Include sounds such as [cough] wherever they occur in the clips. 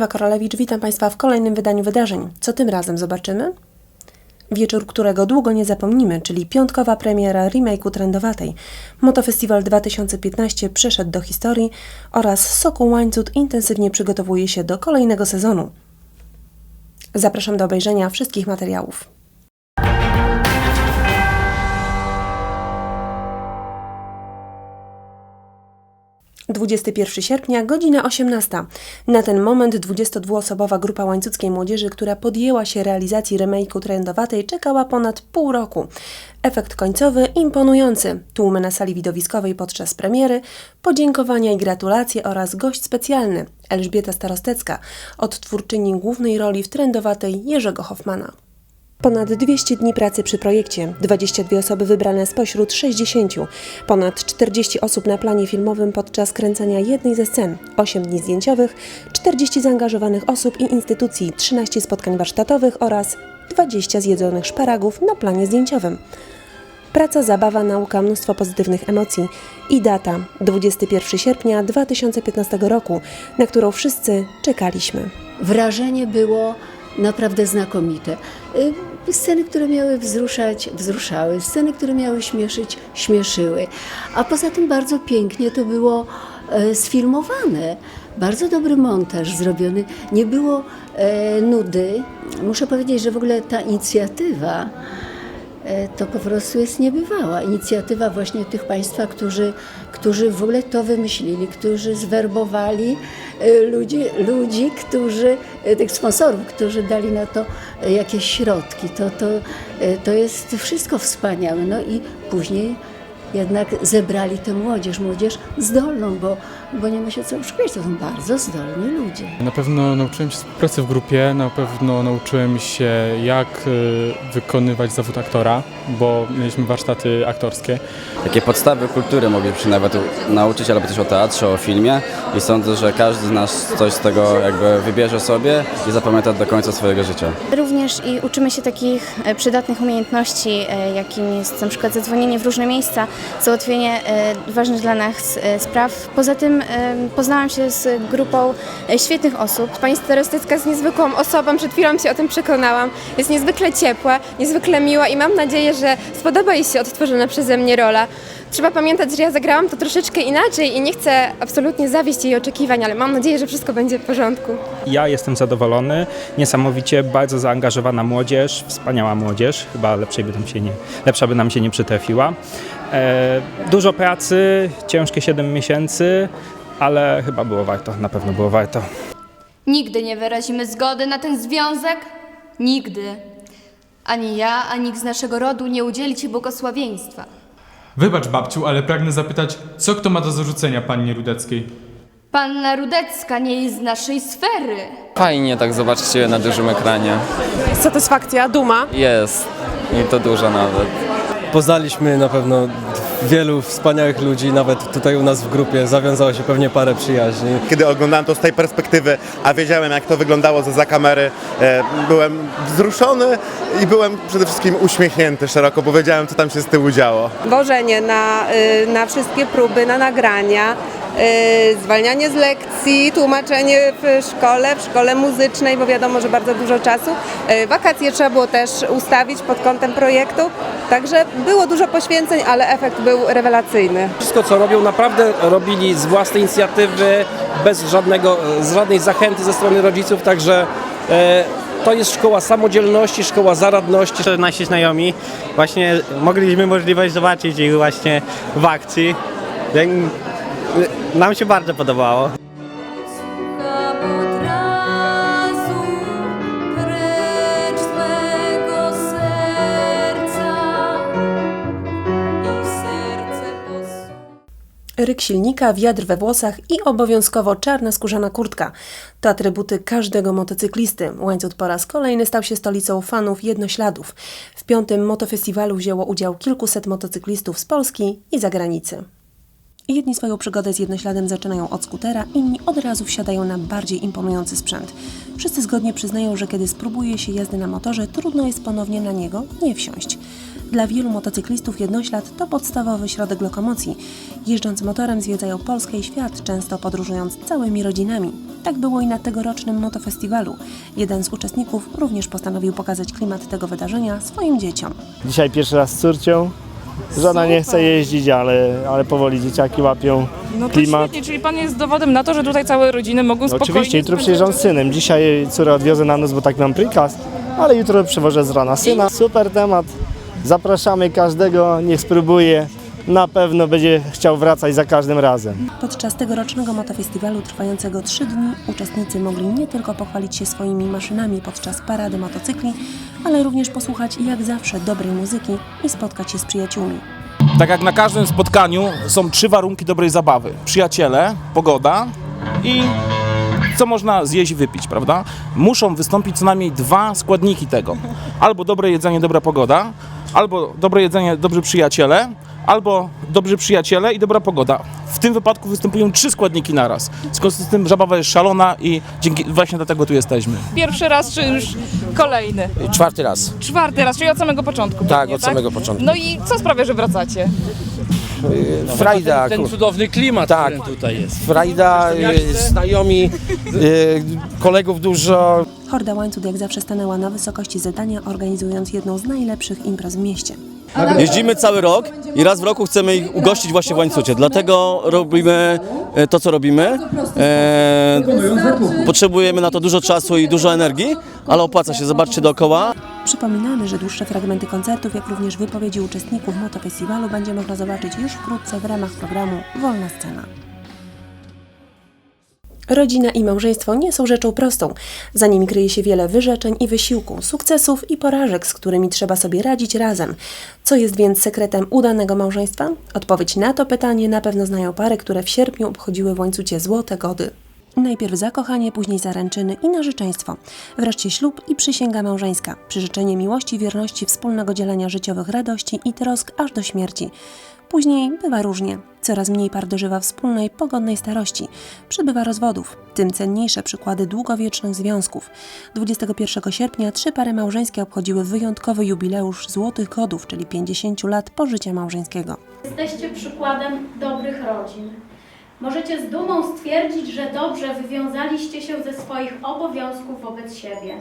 Ewa Korolewicz, witam Państwa w kolejnym wydaniu wydarzeń. Co tym razem zobaczymy? Wieczór, którego długo nie zapomnimy, czyli piątkowa premiera remake'u trendowatej. Motofestiwal 2015 przeszedł do historii oraz Sokół Łańcut intensywnie przygotowuje się do kolejnego sezonu. Zapraszam do obejrzenia wszystkich materiałów. Dwudziesty pierwszy sierpnia, godzina 18. Na ten moment 22-osobowa grupa łańcuckiej młodzieży, która podjęła się realizacji remake'u trendowatej, czekała ponad pół roku. Efekt końcowy imponujący. Tłumy na sali widowiskowej podczas premiery, podziękowania i gratulacje oraz gość specjalny Elżbieta Starostecka, odtwórczyni głównej roli w trendowatej Jerzego Hoffmana. Ponad 200 dni pracy przy projekcie, 22 osoby wybrane spośród 60, ponad 40 osób na planie filmowym podczas kręcenia jednej ze scen, 8 dni zdjęciowych, 40 zaangażowanych osób i instytucji, 13 spotkań warsztatowych oraz 20 zjedzonych szparagów na planie zdjęciowym. Praca, zabawa, nauka, mnóstwo pozytywnych emocji i data 21 sierpnia 2015 roku, na którą wszyscy czekaliśmy. Wrażenie było naprawdę znakomite. Sceny, które miały wzruszać, wzruszały. Sceny, które miały śmieszyć, śmieszyły. A poza tym bardzo pięknie to było e, sfilmowane. Bardzo dobry montaż zrobiony. Nie było e, nudy. Muszę powiedzieć, że w ogóle ta inicjatywa e, to po prostu jest niebywała. Inicjatywa właśnie tych Państwa, którzy, którzy w ogóle to wymyślili, którzy zwerbowali e, ludzi, ludzi którzy, e, tych sponsorów, którzy dali na to e, jakieś środki. To, to, to jest wszystko wspaniałe. No i później jednak zebrali tę młodzież, młodzież zdolną, bo, bo nie ma się co oszukiwać, to są bardzo zdolni ludzie. Na pewno nauczyłem się współpracy w grupie, na pewno nauczyłem się jak y, wykonywać zawód aktora, bo mieliśmy warsztaty aktorskie. Takie podstawy kultury moglibyśmy nawet nauczyć, albo też o teatrze, o filmie i sądzę, że każdy z nas coś z tego jakby wybierze sobie i zapamięta do końca swojego życia. Również i uczymy się takich e, przydatnych umiejętności, e, jakim jest na przykład zadzwonienie w różne miejsca, załatwienie e, ważnych dla nas spraw. Poza tym poznałam się z grupą e, świetnych osób. Pani Starostecka jest niezwykłą osobą, przed chwilą się o tym przekonałam. Jest niezwykle ciepła, niezwykle miła i mam nadzieję, że spodoba jej się odtworzona przeze mnie rola. Trzeba pamiętać, że ja zagrałam to troszeczkę inaczej i nie chcę absolutnie zawieść jej oczekiwań, ale mam nadzieję, że wszystko będzie w porządku. Ja jestem zadowolony, niesamowicie, bardzo zaangażowana młodzież, wspaniała młodzież, chyba lepszej by nam się nie, lepsza by nam się nie przytrafiła. E, dużo pracy, ciężkie 7 miesięcy, ale chyba było warto, na pewno było warto. Nigdy nie wyrazimy zgody na ten związek. Nigdy. Ani ja, ani nikt z naszego rodu nie udzieli Ci błogosławieństwa. Wybacz babciu, ale pragnę zapytać, co kto ma do zarzucenia pannie Rudeckiej? Panna Rudecka nie jest z naszej sfery. Fajnie tak zobaczyć Cię na dużym ekranie. Satysfakcja, duma. Jest. I to dużo nawet. Poznaliśmy na pewno wielu wspaniałych ludzi, nawet tutaj u nas w grupie zawiązało się pewnie parę przyjaźni. Kiedy oglądałem to z tej perspektywy, a wiedziałem jak to wyglądało za kamery, e, byłem wzruszony i byłem przede wszystkim uśmiechnięty szeroko, bo wiedziałem co tam się z tyłu działo. Wożenie na, y, na wszystkie próby, na nagrania, zwalnianie z lekcji, tłumaczenie w szkole, w szkole muzycznej, bo wiadomo, że bardzo dużo czasu. Y, Wakacje trzeba było też ustawić pod kątem projektu, także było dużo poświęceń, ale efekt był rewelacyjny. Wszystko co robią naprawdę robili z własnej inicjatywy, bez żadnego, z żadnej zachęty ze strony rodziców, także e, to jest szkoła samodzielności, szkoła zaradności. Nasi znajomi, właśnie mogliśmy możliwość zobaczyć ich właśnie w akcji. Nam się bardzo podobało. od razu precz swego serca i serce Ryk silnika, wiatr we włosach i obowiązkowo czarna skórzana kurtka. To atrybuty każdego motocyklisty. Łańcut po raz kolejny stał się stolicą fanów jednośladów. W piątym motofestiwalu wzięło udział kilkuset motocyklistów z Polski i zagranicy. Jedni swoją przygodę z jednośladem zaczynają od skutera, inni od razu wsiadają na bardziej imponujący sprzęt. Wszyscy zgodnie przyznają, że kiedy spróbuje się jazdy na motorze, trudno jest ponownie na niego nie wsiąść. Dla wielu motocyklistów jednoślad to podstawowy środek lokomocji. Jeżdżąc motorem zwiedzają Polskę i świat, często podróżując całymi rodzinami. Tak było i na tegorocznym motofestiwalu. Jeden z uczestników również postanowił pokazać klimat tego wydarzenia swoim dzieciom. Dzisiaj pierwszy raz z córcią. Żona nie chce jeździć, ale, ale powoli dzieciaki łapią No to klimat. świetnie, czyli pan jest dowodem na to, że tutaj całe rodziny mogą No spokojnie... oczywiście, jutro przyjeżdżam z synem. Dzisiaj córę odwiozę na noc, bo tak mam prikaz, ale jutro przewożę z rana syna. Super temat. Zapraszamy każdego, niech spróbuje. Na pewno będzie chciał wracać za każdym razem. Podczas tegorocznego motofestiwalu trwającego trzy dni uczestnicy mogli nie tylko pochwalić się swoimi maszynami podczas parady motocykli, ale również posłuchać jak zawsze dobrej muzyki i spotkać się z przyjaciółmi. Tak jak na każdym spotkaniu są trzy warunki dobrej zabawy. Przyjaciele, pogoda i co można zjeść i wypić, prawda? Muszą wystąpić co najmniej dwa składniki tego. Albo dobre jedzenie, dobra pogoda, albo dobre jedzenie, dobrzy przyjaciele, albo dobrzy przyjaciele i dobra pogoda. W tym wypadku występują trzy składniki naraz. W związku z tym zabawa jest szalona i dzięki, właśnie dlatego tu jesteśmy. Pierwszy raz, czy już kolejny? Czwarty raz. Czwarty raz, czyli od samego początku. Tak, pewnie, od samego początku. No i co sprawia, że wracacie? Frajda. Ten cudowny klimat, Tak. który tutaj jest. Frajda, y, znajomi, y, kolegów dużo. Horda Łańcuch jak zawsze stanęła na wysokości zadania, organizując jedną z najlepszych imprez w mieście. Jeździmy cały rok i raz w roku chcemy ich ugościć właśnie w łańcucie. Dlatego robimy e, to, co robimy. E, potrzebujemy na to dużo czasu i dużo energii, ale opłaca się. Zobaczcie dookoła. Przypominamy, że dłuższe fragmenty koncertów, jak również wypowiedzi uczestników motofestiwalu będzie można zobaczyć już wkrótce w ramach programu Wolna Scena. Rodzina i małżeństwo nie są rzeczą prostą. Za nimi kryje się wiele wyrzeczeń i wysiłku, sukcesów i porażek, z którymi trzeba sobie radzić razem. Co jest więc sekretem udanego małżeństwa? Odpowiedź na to pytanie na pewno znają pary, które w sierpniu obchodziły w łańcucie złote gody. Najpierw zakochanie, później zaręczyny i narzeczeństwo. Wreszcie ślub i przysięga małżeńska. Przyrzeczenie miłości, wierności, wspólnego dzielenia życiowych radości i trosk aż do śmierci. Później bywa różnie. Coraz mniej par dożywa wspólnej, pogodnej starości. Przybywa rozwodów. Tym cenniejsze przykłady długowiecznych związków. 21 sierpnia trzy pary małżeńskie obchodziły wyjątkowy jubileusz Złotych Godów, czyli 50 lat pożycia małżeńskiego. Jesteście przykładem dobrych rodzin. Możecie z dumą stwierdzić, że dobrze wywiązaliście się ze swoich obowiązków wobec siebie.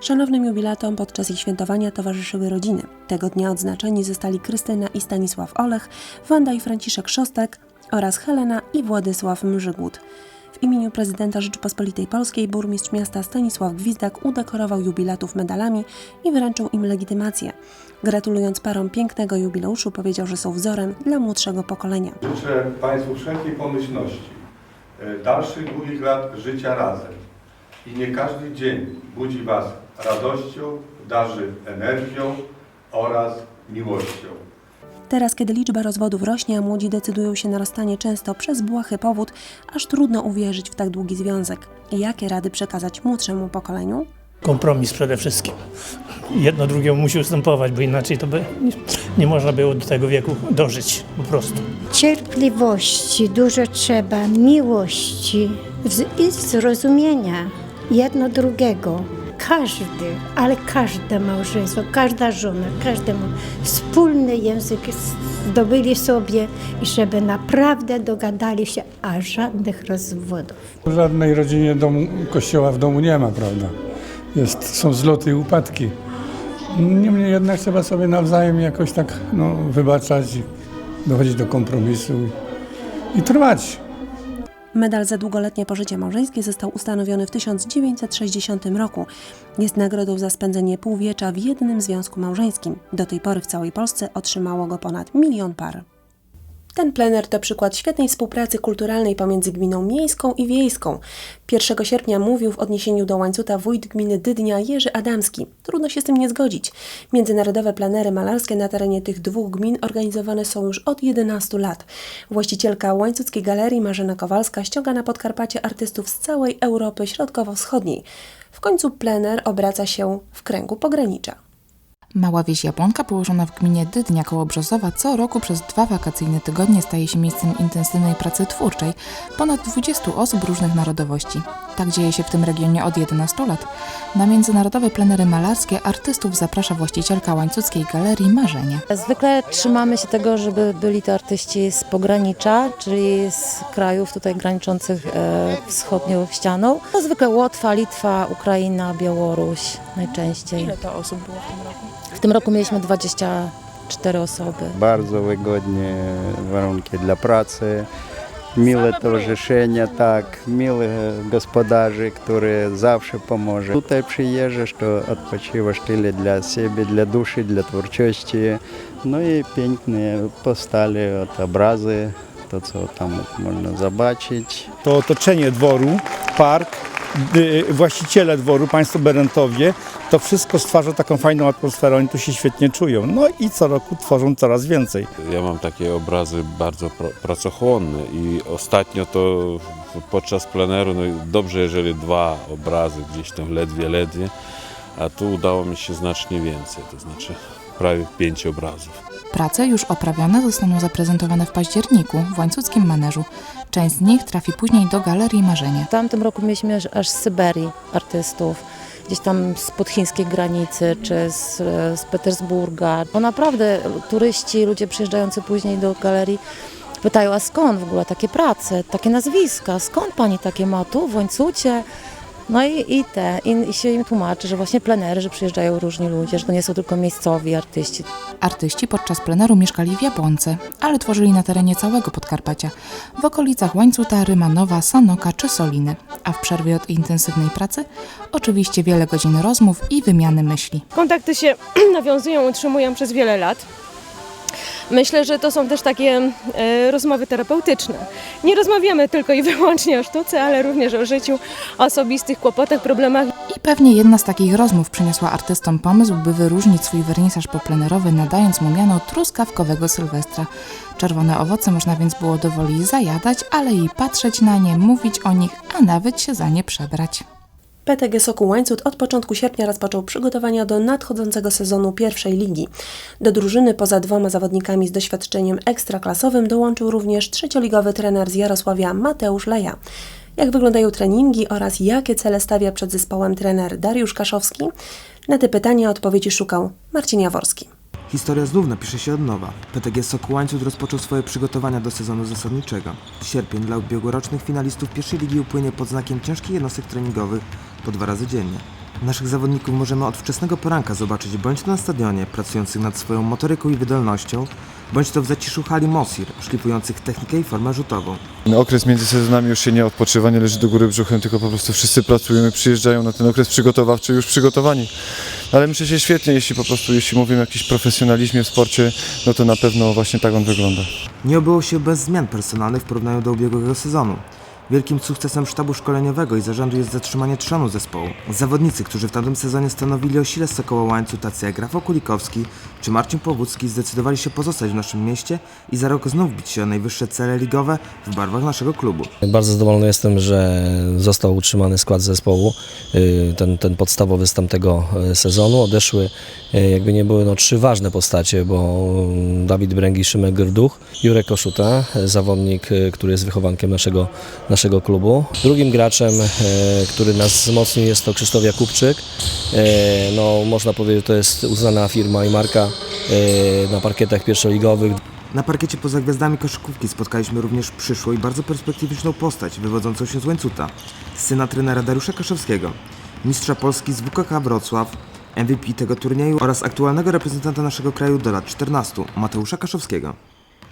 Szanownym jubilatom podczas ich świętowania towarzyszyły rodziny. Tego dnia odznaczeni zostali Krystyna i Stanisław Olech, Wanda i Franciszek Szostek oraz Helena i Władysław Mrzygłód. W imieniu prezydenta Rzeczypospolitej Polskiej burmistrz miasta Stanisław Gwizdak udekorował jubilatów medalami i wręczył im legitymację. Gratulując parom pięknego jubileuszu powiedział, że są wzorem dla młodszego pokolenia. Życzę Państwu wszelkiej pomyślności, e, dalszych długich lat życia razem. I nie każdy dzień budzi Was radością, darzy energią oraz miłością. Teraz, kiedy liczba rozwodów rośnie, a młodzi decydują się na rozstanie często przez błahy powód, aż trudno uwierzyć w tak długi związek. Jakie rady przekazać młodszemu pokoleniu? Kompromis przede wszystkim. Jedno drugiemu musi ustępować, bo inaczej to by nie, nie można było do tego wieku dożyć po prostu. Cierpliwości dużo trzeba, miłości i zrozumienia jedno drugiego. Każdy, ale każde małżeństwo, każda żona, każdemu wspólny język zdobyli sobie i żeby naprawdę dogadali się, a żadnych rozwodów. W żadnej rodzinie domu, kościoła w domu nie ma, prawda? Jest, są zloty i upadki. Niemniej jednak trzeba sobie nawzajem jakoś tak no, wybaczać, dochodzić do kompromisu i, i trwać. Medal za długoletnie pożycie małżeńskie został ustanowiony w 1960 roku. Jest nagrodą za spędzenie półwiecza w jednym związku małżeńskim. Do tej pory w całej Polsce otrzymało go ponad milion par. Ten plener to przykład świetnej współpracy kulturalnej pomiędzy gminą miejską i wiejską. 1 sierpnia mówił w odniesieniu do łańcuta wójt gminy Dydnia Jerzy Adamski. Trudno się z tym nie zgodzić. Międzynarodowe plenery malarskie na terenie tych dwóch gmin organizowane są już od 11 lat. Właścicielka łańcuckiej galerii Marzena Kowalska ściąga na Podkarpacie artystów z całej Europy Środkowo-Wschodniej. W końcu plener obraca się w kręgu pogranicza. Mała wieś Jabłonka położona w gminie Dydnia koło Brzozowa co roku przez dwa wakacyjne tygodnie staje się miejscem intensywnej pracy twórczej ponad 20 osób różnych narodowości. Tak dzieje się w tym regionie od 11 lat. Na międzynarodowe plenery malarskie artystów zaprasza właścicielka łańcuckiej galerii Marzenie. Zwykle trzymamy się tego, żeby byli to artyści z pogranicza, czyli z krajów tutaj graniczących e, wschodnią ścianą. To zwykle Łotwa, Litwa, Ukraina, Białoruś najczęściej. Ile to osób było w tym roku? W tym roku mieliśmy 24 osoby. Bardzo wygodnie warunki dla pracy, miłe towarzyszenie, tak, miły gospodarzy, który zawsze pomoże. Tutaj przyjeżdżasz, to odpoczywasz tyle dla siebie, dla duszy, dla twórczości. No i piękne powstali od obrazy, to co tam można zobaczyć. to otoczenie dworu, park, y, właściciele dworu, państwo Berentowie, to wszystko stwarza taką fajną atmosferę, oni tu się świetnie czują. No i co roku tworzą coraz więcej. Ja mam takie obrazy bardzo pr- pracochłonne i ostatnio to podczas pleneru, no dobrze jeżeli dwa obrazy gdzieś tam ledwie, ledwie, a tu udało mi się znacznie więcej, to znaczy prawie pięć obrazów. Prace już oprawione zostaną zaprezentowane w październiku w łańcuckim maneżu. Część z nich trafi później do Galerii Marzenie. W tamtym roku mieliśmy aż, aż z Syberii artystów, gdzieś tam z podchińskiej granicy, czy z, z Petersburga. Bo naprawdę turyści, ludzie przyjeżdżający później do galerii pytają, a skąd w ogóle takie prace, takie nazwiska, skąd pani takie ma tu w Łańcucie? No i, i te, i, i się im tłumaczy, że właśnie plenery, że przyjeżdżają różni ludzie, że to nie są tylko miejscowi artyści. Artyści podczas pleneru mieszkali w Jabłonce, ale tworzyli na terenie całego Podkarpacia, w okolicach Łańcuta, Rymanowa, Sanoka czy Soliny. A w przerwie od intensywnej pracy oczywiście wiele godzin rozmów i wymiany myśli. Kontakty się [clears throat] nawiązują, utrzymują przez wiele lat. Myślę, że to są też takie e, rozmowy terapeutyczne. Nie rozmawiamy tylko i [laughs] wyłącznie o sztuce, ale również o życiu, osobistych kłopotach, problemach. I pewnie jedna z takich rozmów przyniosła artystom pomysł, by wyróżnić swój wernisaż poplenerowy, nadając mu miano truskawkowego sylwestra. Czerwone owoce można więc było dowoli zajadać, ale i patrzeć na nie, mówić o nich, a nawet się za nie przebrać. PTG Sokół Łańcut od początku sierpnia rozpoczął przygotowania do nadchodzącego sezonu pierwszej ligi. Do drużyny poza dwoma zawodnikami z doświadczeniem ekstraklasowym dołączył również trzecioligowy trener z Jarosławia Mateusz Leja. Jak wyglądają treningi oraz jakie cele stawia przed zespołem trener Dariusz Kaszowski? Na te pytania odpowiedzi szukał Marcin Jaworski. Historia znów napisze się od nowa. PTG Sokół Łańcut rozpoczął swoje przygotowania do sezonu zasadniczego. Sierpień dla ubiegłorocznych finalistów pierwszej ligi upłynie pod znakiem ciężkich jednostek treningowych po dwa razy dziennie. Naszych zawodników możemy od wczesnego poranka zobaczyć bądź na stadionie, pracujących nad swoją motoryką i wydolnością, bądź to w zaciszu hali Mosir, szlifujących technikę i formę rzutową. Okres między sezonami już się nie odpoczywa, nie leży do góry brzuchem, tylko po prostu wszyscy pracujemy, przyjeżdżają na ten okres przygotowawczy już przygotowani. Ale myślę, że świetnie, jeśli po prostu, jeśli mówimy o jakimś profesjonalizmie w sporcie, no to na pewno właśnie tak on wygląda. Nie obyło się bez zmian personalnych w porównaniu do ubiegłego sezonu. Wielkim sukcesem sztabu szkoleniowego i zarządu jest zatrzymanie trzonu zespołu. Zawodnicy, którzy w tamtym sezonie stanowili o sile Sokoła Łańcu, tacy jak Rafał Kulikowski czy Marcin Powódzki, zdecydowali się pozostać w naszym mieście i za rok znów bić się o najwyższe cele ligowe w barwach naszego klubu. Bardzo zadowolony jestem, że został utrzymany skład zespołu, y, ten, ten podstawowy z tamtego y, sezonu. Odeszły, y, jakby nie były, no, trzy ważne postacie, bo mm, Dawid Bręgi, Szymek Grduch, Jurek Koszuta, zawodnik, który jest wychowankiem naszego, naszego klubu. Drugim graczem, y, który nas wzmocnił jest to Krzysztof Jakubczyk. Y, No, można powiedzieć, że to jest uznana firma i marka y, na parkietach pierwszoligowych. Na parkiecie poza gwiazdami koszykówki spotkaliśmy również przyszłą i bardzo perspektywiczną postać wywodzącą się z Łańcuta, syna trenera Dariusza Kaszowskiego, mistrza Polski z WKK Wrocław, MVP tego turnieju oraz aktualnego reprezentanta naszego kraju do lat 14, Mateusza Kaszowskiego.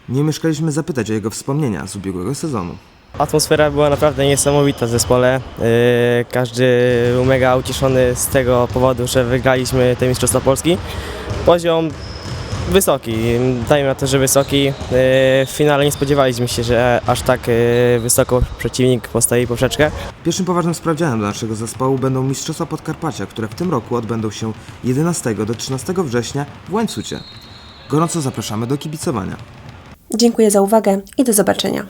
Nie mieszkaliśmy zapytać o jego wspomnienia z ubiegłego sezonu. Atmosfera była naprawdę niesamowita w zespole. Yy, Każdy był mega ucieszony z tego powodu, że wygraliśmy te Mistrzostwa Polski. Poziom wysoki, dajmy na to, że wysoki. Yy, W finale nie spodziewaliśmy się, że aż tak yy, wysoko przeciwnik postawi poprzeczkę. Pierwszym poważnym sprawdzianem dla naszego zespołu będą Mistrzostwa Podkarpacia, które w tym roku odbędą się 11 do 13 września w Łańcucie. Gorąco zapraszamy do kibicowania. Dziękuję za uwagę i do zobaczenia.